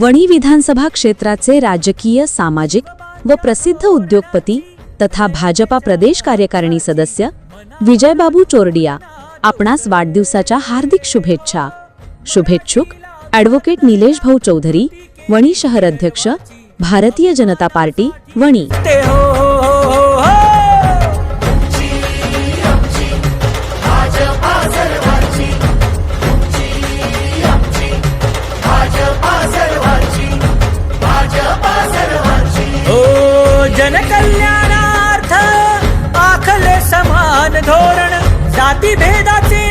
वणी विधानसभा क्षेत्राचे राजकीय सामाजिक व प्रसिद्ध उद्योगपती तथा भाजपा प्रदेश कार्यकारिणी सदस्य विजयबाबू चोरडिया आपणास वाढदिवसाच्या हार्दिक शुभेच्छा. शुभेच्छुक ॲडव्होकेट निलेश भाऊ चौधरी वणी शहर अध्यक्ष भारतीय जनता पार्टी वणी. जनकल्याणार्थ आखले समान धोरण जाती भेदाचे